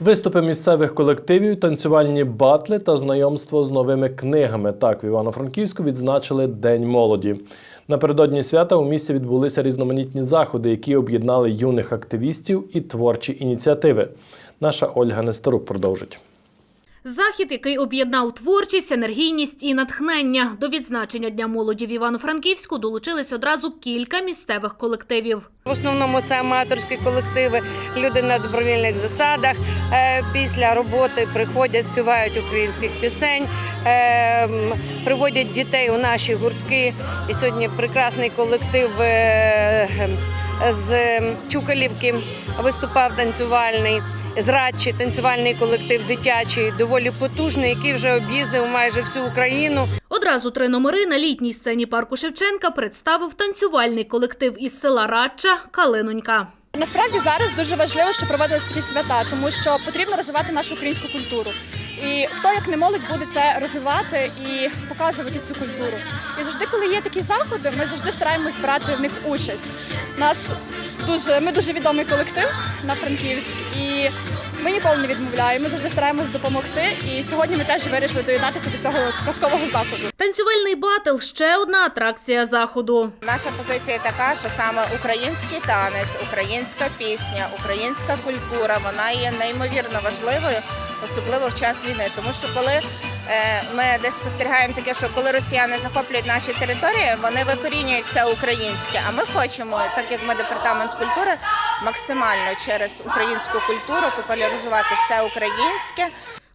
Виступи місцевих колективів, танцювальні батли та знайомство з новими книгами. Так в Івано-Франківську відзначили День молоді. Напередодні свята у місті відбулися різноманітні заходи, які об'єднали юних активістів і творчі ініціативи. Наша Ольга Нестерук продовжить. Захід, який об'єднав творчість, енергійність і натхнення. До відзначення Дня молоді в Івано-Франківську долучились одразу кілька місцевих колективів. В основному це аматорські колективи, люди на добровільних засадах. Е, Після роботи приходять, співають українських пісень, е, приводять дітей у наші гуртки. І сьогодні прекрасний колектив е, з Чукалівки виступав танцювальний. З Радчі танцювальний колектив дитячий, доволі потужний, який вже об'їздив майже всю Україну. Одразу три номери на літній сцені парку Шевченка представив танцювальний колектив із села Радча Калинонька. Насправді зараз дуже важливо, що проводились такі свята, тому що потрібно розвивати нашу українську культуру. І хто як не молодь буде це розвивати і показувати цю культуру. І завжди, коли є такі заходи, ми завжди стараємось брати в них участь. Нас дуже ми дуже відомий колектив на Франківськ, і ми ніколи не відмовляємо. Ми завжди стараємось допомогти. І сьогодні ми теж вирішили доєднатися до цього казкового заходу. Танцювальний батл ще одна атракція заходу. Наша позиція така, що саме український танець, українська пісня, українська культура вона є неймовірно важливою, особливо в час війни. Тому що коли е, ми десь спостерігаємо таке, що коли росіяни захоплюють наші території, вони викорінюють все українське. А ми хочемо, так як ми департамент культури, максимально через українську культуру популяризувати все українське.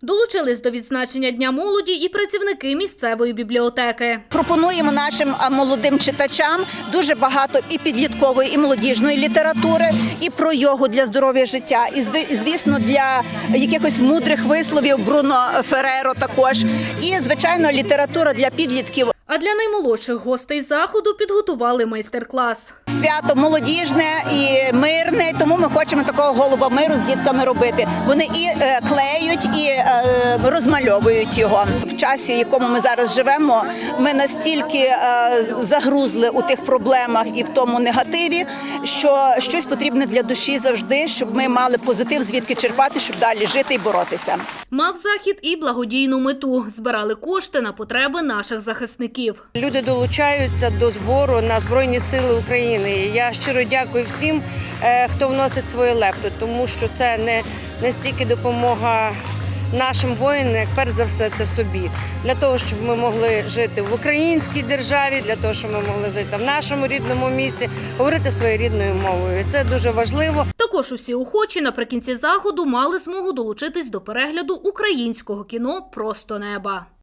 Долучились до відзначення Дня молоді і працівники місцевої бібліотеки. Пропонуємо нашим молодим читачам дуже багато і підліткової, і молодіжної літератури, і про йогу для здоров'я життя, і зви- звісно для якихось мудрих висловів Бруно Фереро також. І звичайно, література для підлітків. А для наймолодших гостей заходу підготували майстер-клас. Свято молодіжне і мирне, тому ми хочемо такого голуба миру з дітками робити. Вони і е, клеють, і е, розмальовують його. В часі, в якому ми зараз живемо, ми настільки е, загрузли у тих проблемах і в тому негативі, що щось потрібне для душі завжди, щоб ми мали позитив, звідки черпати, щоб далі жити і боротися. Мав захід і благодійну мету. Збирали кошти на потреби наших захисників. Люди долучаються до збору на Збройні Сили України. Я щиро дякую всім, е, хто вносить свою лепту, тому що це не, не стільки допомога нашим воїнам, як перш за все, це собі. Для того, щоб ми могли жити в українській державі, для того, щоб ми могли жити в нашому рідному місті, говорити своєю рідною мовою. Це дуже важливо. Також усі охочі наприкінці заходу мали змогу долучитись до перегляду українського кіно Просто неба.